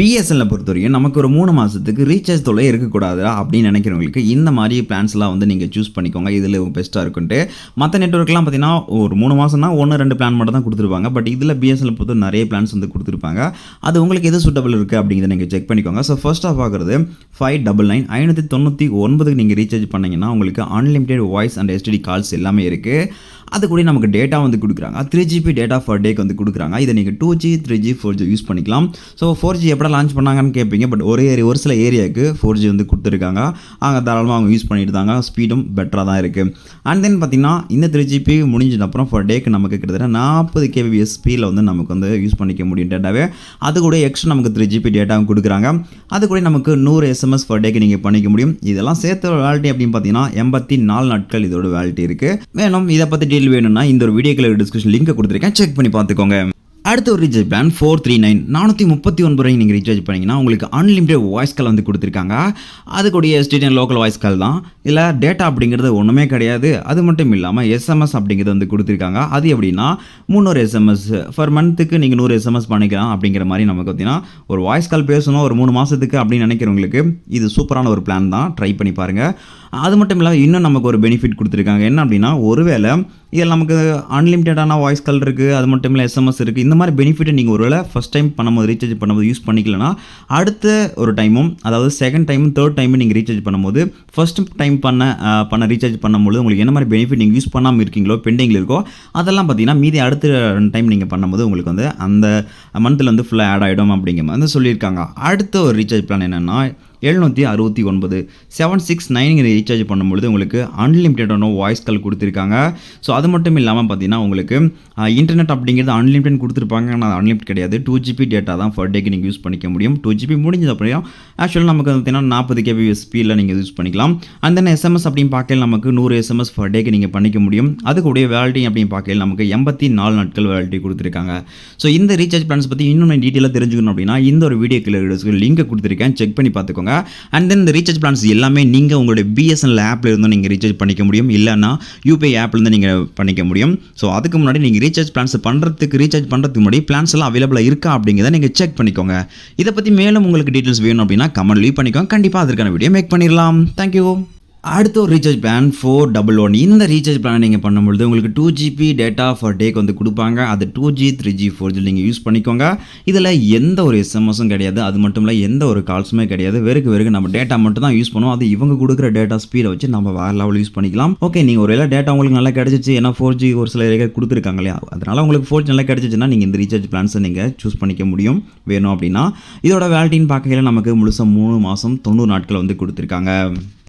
பிஎஸ்எல்லை பொறுத்த வரைக்கும் நமக்கு ஒரு மூணு மாதத்துக்கு ரீசார்ஜ் தொலை இருக்கக்கூடாது அப்படின்னு நினைக்கிறவங்களுக்கு இந்த மாதிரி பிளான்ஸ்லாம் வந்து நீங்கள் சூஸ் பண்ணிக்கோங்க. இதில் பெஸ்ட்டாக இருக்குன்ட்டு. மற்ற நெட்ஒர்க்லாம் பார்த்தீங்கன்னா ஒரு மூணு மாதம்னா ஒன்று ரெண்டு பிளான் மட்டும் தான் கொடுத்துருப்பாங்க. பட் இதில் பிஎஸ்எல் பொறுத்த நிறைய பிளான்ஸ் வந்து கொடுத்துருப்பாங்க. அது உங்களுக்கு எது சூட்டபிள் இருக்குது அப்படிங்கிறத நீங்கள் செக் பண்ணிக்கோங்க. ஸோ ஃபர்ஸ்ட்டாக பார்க்குறது ஃபைவ் டபுள் நைன் ஐநூற்றி தொண்ணூற்றி ஒன்பதுக்கு நீங்கள் ரீசார்ஜ் பண்ணிங்கன்னா உங்களுக்கு unlimited voice and STD calls எல்லாமே இருக்குது அது கூட நமக்கு டேட்டா வந்து கொடுக்குறாங்க. த்ரீ ஜிபி டேட்டா ஃபர் டேக்கு வந்து கொடுக்குறாங்க. இதை நீங்கள் two G three G four G use பண்ணிக்கலாம். ஸோ ஃபோர் ஜி எப்படா லான்ச் பண்ணாங்கன்னு கேட்பீங்க பட் ஒரு ஏரி ஒரு சில ஏரியாவுக்கு ஃபோர் ஜி வந்து கொடுத்துருக்காங்க. அங்கே தாராளமாக அவங்க யூஸ் பண்ணிட்டு தாங்க ஸ்பீடும் பெட்டராக தான் இருக்குது அண்ட் தென் பார்த்தீங்கன்னா இந்த த்ரீ ஜிபி முடிஞ்சது அப்புறம் ஃபர் டேக்கு நமக்கு கிட்டத்தட்ட நாற்பது கேபிஎஸ் ஸ்பீடில் வந்து நமக்கு வந்து யூஸ் பண்ணிக்க முடியும் டேட்டாவே அது கூட எக்ஸ்ட்ரா நமக்கு த்ரீ ஜிபி டேட்டாவும் கொடுக்குறாங்க. அது கூட நமக்கு நூறு எஸ்எம்எஸ் ஃபர் டேக்கு நீங்கள் பண்ணிக்க முடியும். இதெல்லாம் சேர்த்து வேலிட்டி அப்படின்னு பார்த்தீங்கன்னா எண்பத்தி நாலு நாட்கள் இதோட வேலிட்டி இருக்குது வேணும் இதை பற்றி டீட்டெயில் வேணும்னா இந்த ஒரு வீடியோக்கில் டிஸ்கிரிப்ஷன் லிங்க் கொடுத்துருக்கேன். செக் பண்ணி பார்த்துக்கோங்க. அடுத்த ஒரு recharge plan four three nine நானூற்றி முப்பத்தி ஒன்பது ரூபாய் நீங்கள் ரீசார்ஜ் பண்ணிங்கன்னா உங்களுக்கு அன்லிமிட்டட் வாய்ஸ் கால் வந்து கொடுத்துருக்காங்க. அதுக்கூடிய state and local voice call தான். இல்லை டேட்டா அப்படிங்கிறது ஒன்றுமே கிடையாது. அது மட்டும் இல்லாமல் எஸ்எம்எஸ் அப்படிங்கிறது வந்து கொடுத்துருக்காங்க. அது எப்படின்னா முந்நூறு எஸ்எம்எஸ் ஃபர் மந்த்துக்கு நீங்கள் நூறு எஸ்எம்எஸ் பண்ணிக்கலாம் அப்படிங்கிற மாதிரி நமக்கு பார்த்தீங்கன்னா ஒரு வாய்ஸ் கால் பேசணும் ஒரு மூணு மாதத்துக்கு அப்படின்னு நினைக்கிறவங்களுக்கு இது சூப்பரான ஒரு பிளான் தான். ட்ரை பண்ணி பாருங்கள் அது மட்டும் இல்லாமல் இன்னும் நமக்கு ஒரு பெனிஃபிட் கொடுத்துருக்காங்க. என்ன அப்படின்னா ஒருவேளை இதில் நமக்கு அன்லிமிட்டடான வாய்ஸ் கால் இருக்குது அது மட்டும் இல்லை எஸ்எம்எஸ் இருக்குது இந்த மாதிரி பெனிஃபிட்டை நீங்கள் ஒருவேளை ஃபஸ்ட் டைம் பண்ணும்போது ரீசார்ஜ் பண்ணும்போது யூஸ் பண்ணிக்கலனா அடுத்த ஒரு டைமும் அதாவது செகண்ட் டைமும் தேர்ட் டைமும் நீங்கள் ரீசார்ஜ் பண்ணும்போது ஃபஸ்ட் டைம் பண்ண பண்ண ரீசார்ஜ் பண்ணும்போது உங்களுக்கு என்ன மாதிரி பெனிஃபிட் நீங்கள் யூஸ் பண்ணாமல் இருக்கீங்களோ பெண்டிங்கில் இருக்கோ அதெல்லாம் பார்த்தீங்கன்னா மீதி அடுத்த ரெண்டு டைம் நீங்கள் பண்ணும்போது உங்களுக்கு வந்து அந்த மந்தில் வந்து ஃபுல்லாக ஆட் ஆகிடும் அப்படிங்கிற மாதிரி வந்து சொல்லியிருக்காங்க. அடுத்த ஒரு ரீசார்ஜ் பிளான் என்னென்னா எழுநூற்றி அறுபத்தி ஒன்பது. செவன் சிக்ஸ் நைன் ரீசார்ஜ் பண்ணும்பொழுது உங்களுக்கு அன்லிமிட்டடான வாய்ஸ் கால் கொடுத்துருக்காங்க. ஸோ அது மட்டும் இல்லாமல் பார்த்தீங்கன்னா உங்களுக்கு இன்டர்நெட் அப்படிங்கிறது அன்லிமிட்டட் கொடுத்துருப்பாங்க. ஆனால் அன்லிமிட் கிடையாது. டூ ஜிபி டேட்டா தான் ஃபர் டேக்கு நீங்கள் யூஸ் பண்ணிக்க முடியும். டூ ஜிபி முடிஞ்சது அப்புறம் ஆக்சுவலாக நமக்கு பார்த்தீங்கன்னா நாற்பது கேபி ஸ்பீடில் நீங்கள் யூஸ் பண்ணிக்கலாம். அந்த தென் எஸ்எம்எஸ் அப்படின்னு பார்க்கல நமக்கு நூறு எஸ்எம்எஸ் ஃபர் டேக்கு நீங்கள் பண்ணிக்க முடியும். அதுக்குடைய வேலிட்டி அப்படின்னு பார்க்கல நமக்கு எண்பத்தி நாலு நாட்கள் வேலிட்டி கொடுத்துருக்காங்க. ஸோ இந்த ரீசார்ஜ் பிளான்ஸ் பற்றி இன்னும் டீட்டெயிலாக தெரிஞ்சுக்கணும் அப்படின்னா இந்த ஒரு வீடியோ கிளியர் லிங்க் கொடுத்துருக்கேன். செக் பண்ணி பார்த்துக்கோங்க. அண்ட் தென் இந்த ரீசார்ஜ் பிளான்ஸ் எல்லாமே நீங்கள் உங்களுடைய பிஎஸ்என்எல் ஆப்பில் இருந்தும் நீங்கள் ரீசார்ஜ் பண்ணிக்க முடியும். இல்லைன்னா யூபிஐ ஆப்லேருந்து நீங்கள் பண்ணிக்க முடியும். ஸோ அதுக்கு முன்னாடி நீங்கள் ரீசார்ஜ் பிளான்ஸ் பண்ணுறதுக்கு ரீசார்ஜ் பண்ணுறதுக்கு முன்னாடி பிளான்ஸ் எல்லாம் அவைலபிளாக இருக்கா அப்படிங்கிறத நீங்கள் செக் பண்ணிக்கோங்க. இதை பற்றி மேலும் உங்களுக்கு டீட்டெயில்ஸ் வேணும் அப்படின்னா கமெண்ட் லீவ் பண்ணிக்கோங்க. கண்டிப்பாக அதற்கான வீடியோ மேக் பண்ணிடலாம். தேங்க்யூ அடுத்த ஒரு recharge plan four double one இந்த ரீசார்ஜ் பிளான் நீங்கள் பண்ணும்பொழுது உங்களுக்கு டூ ஜிபி டேட்டா ஃபார் டேக்கு வந்து கொடுப்பாங்க. அது two G three G four G நீங்கள் யூஸ் பண்ணிக்கோங்க. இதில் எந்த ஒரு எஸ்எம்எஸும் கிடையாது. அது மட்டும் இல்லை எந்த ஒரு கால்ஸுமே கிடையாது. வெறுக்கு வெறுக்கு நம்ம டேட்டா மட்டும் தான் யூஸ் பண்ணுவோம். அது இவங்க கொடுக்குற டேட்டா ஸ்பீடை வச்சு நம்ம வேறு லெவல் யூஸ் பண்ணிக்கலாம். ஓகே நீங்கள் ஒரு டேட்டா உங்களுக்கு நல்லா கிடச்சிச்சு. ஏன்னா ஃபோர் ஜி ஒரு சில ஏரியா கொடுத்துருக்காங்க இல்லையா? அதனால் உங்களுக்கு ஃபோர் ஜி நல்லா கிடச்சிச்சுன்னா நீங்கள் இந்த ரீசார்ஜ் பிளான்ஸை நீங்கள் சூஸ் பண்ணிக்க முடியும். வேணும் அப்படின்னா. இதோட வேலிட்டின்னு பார்க்கையில் நமக்கு முழுசாக மூணு மாதம் தொண்ணூறு நாட்கள் வந்து கொடுத்துருக்காங்க.